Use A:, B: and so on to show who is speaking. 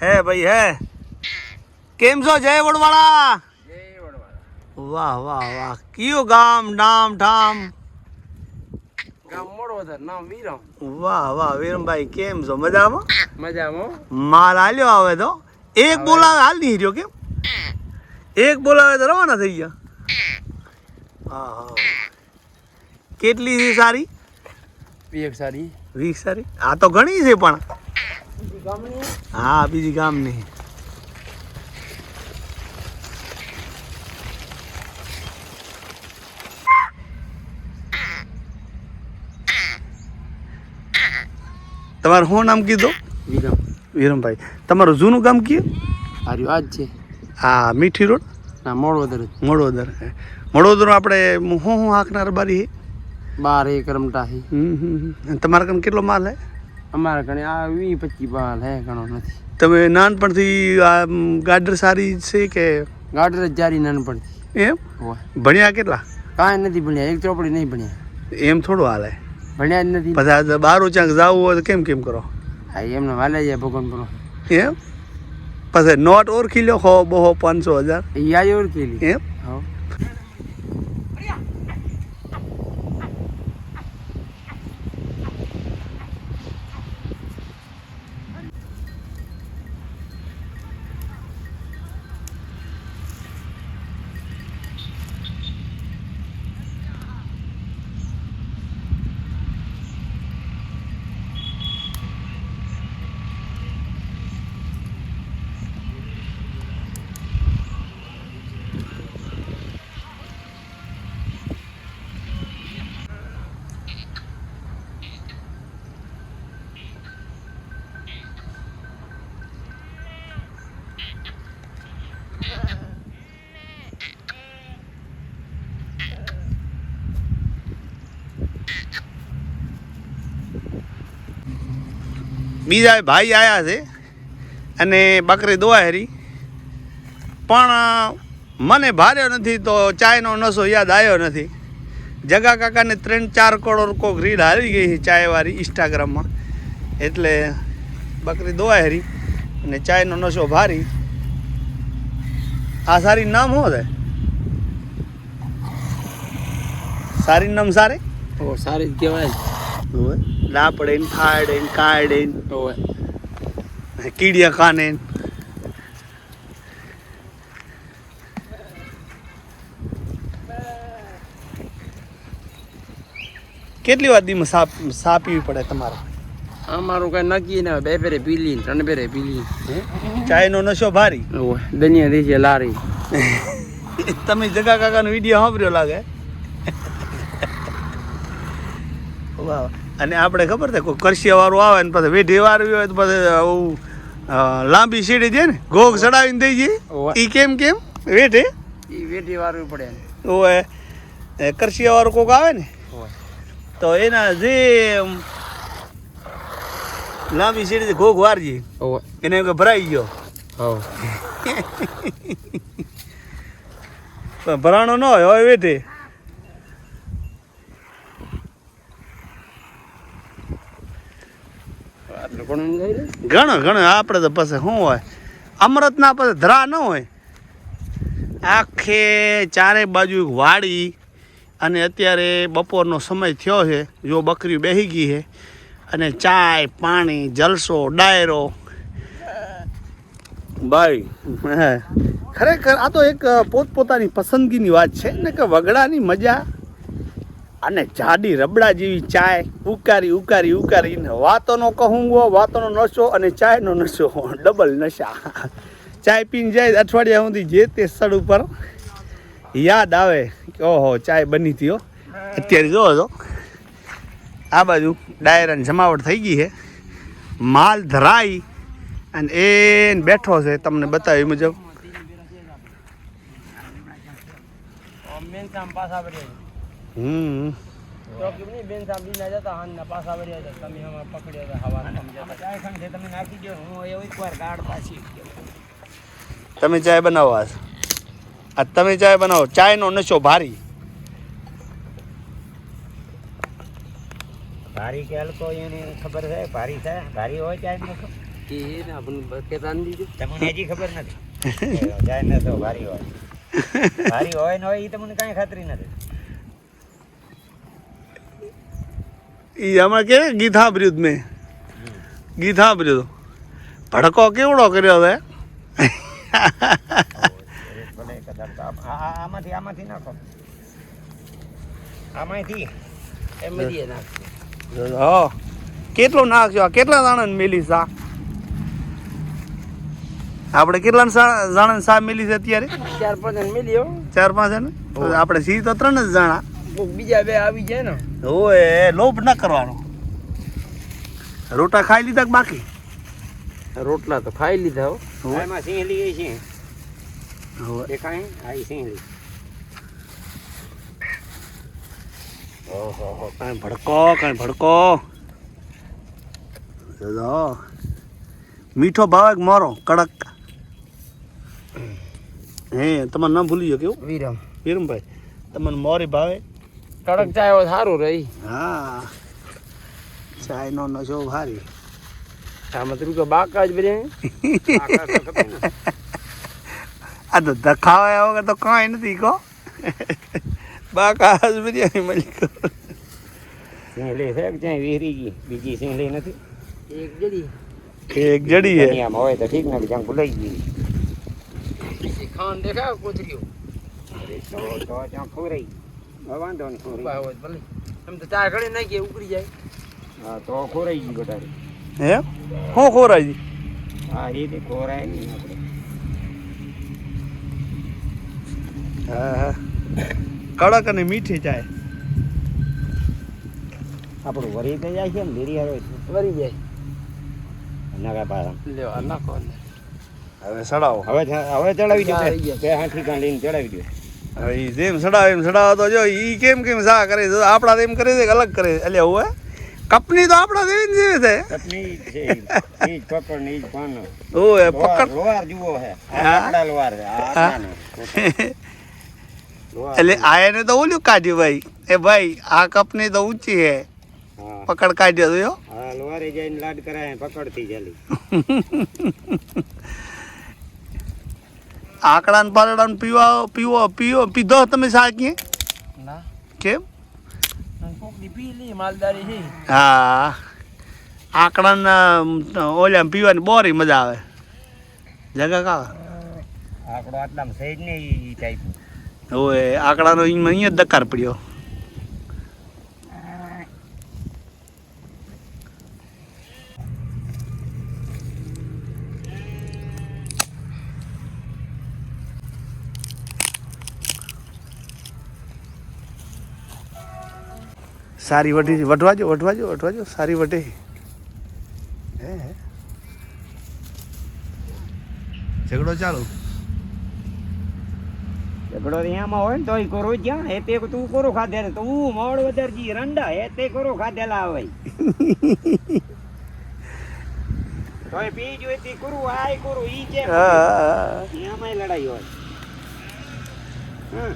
A: હે ભાઈ હે? કેમ છો જય વડવાળા? વાહ વાહ વાહ. કયું ગામ
B: નામ ઠામ?
A: વાહ વાહ વીરમભાઈ કેમ છો? મજામાં?
B: મજામાં.
A: માલ હાલ્યો આવે તો? એક બોલાવે હાલ નહીં રહ્યો કેમ? એક બોલાવે તો રવાના થઈ ગયા. હા હા કેટલી છે સારી?
B: વીક સારી.
A: વીક સારી? આ તો ઘણી છે પણ. હા બીજી ગામની. તમારું શું નામ કીધું?
B: વિરમ.
A: વિરમભાઈ. તમારું જૂનું ગામ કયું?
B: હાર્યું આજ છે.
A: હા મીઠી રોડ?
B: ના મોડવદર જ.
A: મોડોદર મોડોદર આપણે હું હું હાંકનાર બારી
B: બાર એક
A: રમટા તમારા કામ કેટલો માલ હે?
B: અમારા ઘણે આ વી પચીસ બાલ હે ઘણો નથી.
A: તમે નાનપણથી આ ગાડર સારી છે કે?
B: ગાડર જ જારી નાનપણથી.
A: એમ? ભણ્યા કેટલા?
B: કાંઈ નથી ભણ્યા એક ચોપડી નહીં ભણ્યા.
A: એમ થોડું હાલે.
B: ભણ્યા જ નથી.
A: પછી બારો ચાંક જવું હોય તો કેમ કેમ કરો?
B: હા એમને વાલે જાય ભગવાન પર
A: એમ? પછી નોટ ઓળખી લો હો બહો પાંચસો હજાર.
B: એ આ ઓળખેલી.
A: એમ?
B: હા.
A: બીજા ભાઈ આવ્યા છે અને બકરી દોવા હેરી. પણ મને ભાર્યો નથી તો ચાયનો નશો યાદ આવ્યો નથી. જગા કાકાને ત્રણ ચાર કરોડ કોક રીડ હારી ગઈ છે ચાયવાળી ઇન્સ્ટાગ્રામમાં. એટલે બકરી દોવા હેરી અને ચાયનો નશો ભારી. આ સારી નામ હો છે? સારી નામ સારી?
B: ઓ સારી કહેવાય.
A: લાપડે ને ખાડે ને કાડે ને કીડિયા કાને કેટલી વાર દીમાં સાપ સાપીવી પડે તમારે?
B: અમારું કઈ નક્કી ના બે પેરે પીલી ત્રણ પેરે પીલી
A: ચાયનો નશો ભારી?
B: દનિયા દેશે લારી.
A: તમે જગા કાકાનો વીડિયો સાંભળ્યો લાગે? વાહ. અને આપણે ખબર છે કોઈ કરશિયા વાળું આવે ને પછી વેઢી વાળવી હોય તો પછી આવું લાંબી સીડી છે ને ઘોઘ ચડાવીને થઈ ગઈ એ કેમ કેમ? વેઠે
B: એ વેઢી વાળવી પડે
A: ઓય કરશિયાવાળું વાળું કોક આવે ને તો એના જે લાંબી સીડી ઘોઘ વારજી. એને એમ કે ભરાઈ ગયો. પણ ભરાણો ન હોય હોય વેઠે
B: ઘણું
A: ઘણો. આપણે તો પછી શું હોય? અમૃતના પછી ધરા ન હોય. આખે ચારે બાજુ વાડી અને અત્યારે બપોરનો સમય થયો છે. જો બકરી બેસી ગઈ છે અને ચાય પાણી જલસો ડાયરો. ભાઈ. હે. ખરેખર આ તો એક પોતપોતાની પસંદગીની વાત છે ને કે વગડાની મજા અને જાડી રબડા જેવી ચાય ઉકારી ઉકારી ઉકારીને વાતોનો કહુંગો, વાતોનો નશો અને ચાયનો નશો. ડબલ નશા. ચાય પીને જાય અઠવાડિયા સુધી જે તે સ્થળ ઉપર યાદ આવે કે ઓહો, ચાય બની હતી અત્યારે જોવો છો આ બાજુ ડાયરાની જમાવટ થઈ ગઈ છે. માલ ધરાઈ અને એ બેઠો છે. તમને બતાવ્યું મુજબ. હમ.
B: બેન સાહેબ લીલા જતા હાનના પાછા વળ્યા હતા તમે હમણાં પકડ્યા હતા હવાના સમજ્યા ચાય ખાંડ છે તમે નાખી દો હું એવું એકવાર ગાડ પાછી
A: તમે ચાય બનાવો. આ તમે ચાય બનાવો ચાયનો નશો ભારી.
C: ભારી કે હલકો એને ખબર છે? ભારી છે? ભારી હોય ચાય નખો
B: કે ને આપણને કેતા દીધું.
C: તમને હજી ખબર નથી? જાય નશો ભારી હોય. ભારી હોય ને હોય એ તમને કાંઈ ખાતરી નથી.
A: એ હમણાં કે ગીત સાંભળ્યું જ મેં. ગીત સાંભળ્યું ભડકો કેવડો કર્યો છે
C: ભલે કદાચ તો આમ- આ- આ- આમાંથી આમાંથી નાખો આમાંથી
B: એમ દીએ
A: હો. કેટલો નાખજો કેટલા દાણા મેલી સા? આપણે કેટલા જાણા સા મેલી છે અત્યારે?
B: ચાર પાંચ જણ
A: ચાર પાંચ આપણે સી તો ત્રણ જ જાણા.
B: બીજા બે આવી જાય ને.
A: ઓએ લોભ ન કરવાનો. રોટા ખાઈ લીધા કે બાકી?
B: રોટલા તો ખાઈ લીધા હો.
C: એમાં સિંહલી એ છે.
A: હોવે.
C: દેખાય આ સિંહલી
A: ઓહો હો કાંઈ ભડકો કાંઈ ભડકો. મીઠો ભાવે મારો મોરો કડક. હે તમારે ના ભૂલી ગયો કેવું?
B: વિરમ.
A: વિરમભાઈ તમને મોરી ભાવે?
B: કડક ચાય હોય સારું રહી.
A: હા. ચાયનો નશો ભારી.
B: આમાં તું કે બાકા જ
C: ને.
A: આ તો ધખાવે વગર તો કાંઈ નથી કહો. બાકા જ બિરયાની મળી ગયો
C: સિંહલી છે કે ક્યાંય વેરી ગઈ? બીજી સિંહલી નથી?
B: એક જડી.
A: એક જડી હે.
C: આમ હોય તો ઠીક નથી ક્યાંક ભૂલાઈ ગઈ.
B: ખાન દેખાવ કોથરીઓ
C: અરે તો તો ત્યાં ખોરાઈ વાંધો નહીં ખોરાઈ
B: એમ તો ચાર ઘડી નાખીએ ઉકળી જાય.
C: હા તો ખોરાઈ ગઈ બટારી
A: હે? હું ખોરાજી
C: હા એ રીતે ખોરાય નહીં આપણે.
A: હા હા. કડક અને મીઠી ચાય.
C: આપણું વરી તો જાય છે ને ધીરી આવે
B: વરી જાય.
C: નાગા પાછા
B: લેવા નાખો.
A: હવે સડાવો
C: હવે હવે ચડાવી દો. બે હાથી કાં લઈને ચડાવી દો.
A: હવે જેમ સડાવે એમ સડાવે તો જો ઈ કેમ કેમ સા કરે છે? આપણા એમ કરે છે કે અલગ કરે છે? એટલે હવે કપની તો આપણા જેવી જેવી છે.
C: છે ઈ પકડ ને
A: ઓય પકડ.
C: જુઓ હે. આ
A: હા.
C: લોહાર છે આ આટલાનો. લોહાર
A: એટલે આ એને તો ઓલું કાઢ્યું ભાઈ. એ ભાઈ આ કપની તો ઊંચી હે. પકડ કાઢ્યો તો
C: હા. જઈને લાડ કરાય પકડતી ચાલી
A: આકડા પાલડાને પાલડા પીવા પીવો પીવો પીધો તમે સા ક્યાં
B: ના.
A: કેમ? હા. આકડા ને ઓલા પીવાની બોરી મજા આવે. જગા કા
C: આકડો આટલા સહેજ ને ઈ ટાઈપ
A: ઓય આકડાનો અહીંયા દકાર પડ્યો. સારી વટી વટવાજો વટવાજો વટવાજો સારી વટે હે હે. ઝઘડો ચાલુ?
C: ઝઘડો અહીંયામાં હોય ને તોય કરો. જ્યાં હે તે તું કરો ખાધેલ. તો હું મોડ વધારજી રંડા હે તે કરો ખાધેલા આવે. તોય પી જોઈ તી કરું આય કરું ઈ જે
A: હા
C: અહીંયામાં લડાઈ હોય. હમ.